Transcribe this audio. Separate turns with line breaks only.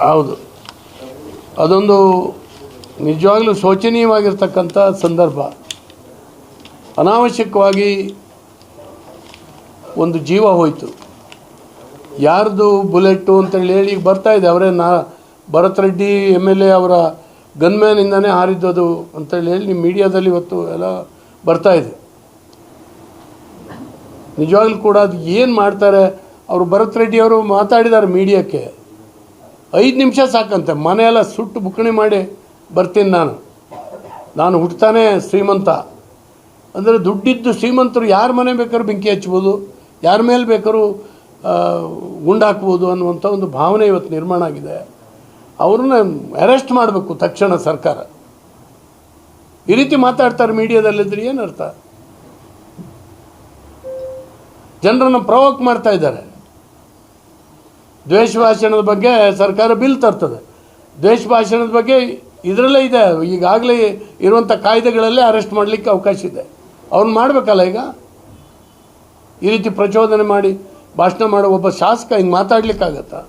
ಹೌದು. ಅದೊಂದು ನಿಜವಾಗಲೂ ಶೋಚನೀಯವಾಗಿರ್ತಕ್ಕಂಥ ಸಂದರ್ಭ. ಅನಾವಶ್ಯಕವಾಗಿ ಒಂದು ಜೀವ ಹೋಯಿತು. ಯಾರ್ದು ಬುಲೆಟ್ಟು ಅಂತೇಳಿ ಹೇಳಿ ಈಗ ಬರ್ತಾ ಇದೆ. ಅವರೇ ನಾ, Bharat Reddy M L A ಅವರ ಗನ್ಮ್ಯಾನಿಂದನೇ ಹಾರಿದ್ದದು ಅಂತೇಳಿ ಹೇಳಿ ನಿಮ್ಮ ಮೀಡಿಯಾದಲ್ಲಿ ಇವತ್ತು ಎಲ್ಲ ಬರ್ತಾ ಇದೆ. ನಿಜವಾಗ್ಲೂ ಕೂಡ ಅದು ಏನು ಮಾಡ್ತಾರೆ? ಅವರು ಭರತ್ ರೆಡ್ಡಿ ಅವರು ಮಾತಾಡಿದ್ದಾರೆ ಮೀಡಿಯಾಕ್ಕೆ. ಐದು ನಿಮಿಷ ಸಾಕಂತೆ, ಮನೆಯೆಲ್ಲ ಸುಟ್ಟು ಬುಕ್ಕಣಿ ಮಾಡಿ ಬರ್ತೀನಿ ನಾನು. ನಾನು ಹುಟ್ಟತಾನೆ ಶ್ರೀಮಂತ. ಅಂದರೆ ದುಡ್ಡಿದ್ದು ಶ್ರೀಮಂತರು ಯಾರ ಮನೆ ಬೇಕಾದ್ರೂ ಬೆಂಕಿ ಹಚ್ಬೋದು, ಯಾರ ಮೇಲೆ ಬೇಕಾದ್ರೂ ಗುಂಡಾಕ್ಬೋದು ಅನ್ನುವಂಥ ಒಂದು ಭಾವನೆ ಇವತ್ತು ನಿರ್ಮಾಣ ಆಗಿದೆ. ಅವ್ರನ್ನ ಅರೆಸ್ಟ್ ಮಾಡಬೇಕು ತಕ್ಷಣ ಸರ್ಕಾರ. ಈ ರೀತಿ ಮಾತಾಡ್ತಾರೆ ಮೀಡಿಯಾದಲ್ಲಿದ್ದರೆ ಏನು ಅರ್ಥ? ಜನರನ್ನು ಪ್ರವೋಕ್ ಮಾಡ್ತಾ ಇದ್ದಾರೆ. ದ್ವೇಷ ಭಾಷಣದ ಬಗ್ಗೆ ಸರ್ಕಾರ ಬಿಲ್ ತರ್ತದೆ. ದ್ವೇಷ ಭಾಷಣದ ಬಗ್ಗೆ ಇದರಲ್ಲೇ ಇದೆ. ಈಗಾಗಲೇ ಇರುವಂಥ ಕಾಯ್ದೆಗಳಲ್ಲೇ ಅರೆಸ್ಟ್ ಮಾಡಲಿಕ್ಕೆ ಅವಕಾಶ ಇದೆ. ಅವ್ನು ಮಾಡಬೇಕಲ್ಲ ಈಗ? ಈ ರೀತಿ ಪ್ರಚೋದನೆ ಮಾಡಿ ಭಾಷಣ ಮಾಡೋ ಒಬ್ಬ ಶಾಸಕ ಹಿಂಗೆ ಮಾತಾಡ್ಲಿಕ್ಕಾಗತ್ತಾ?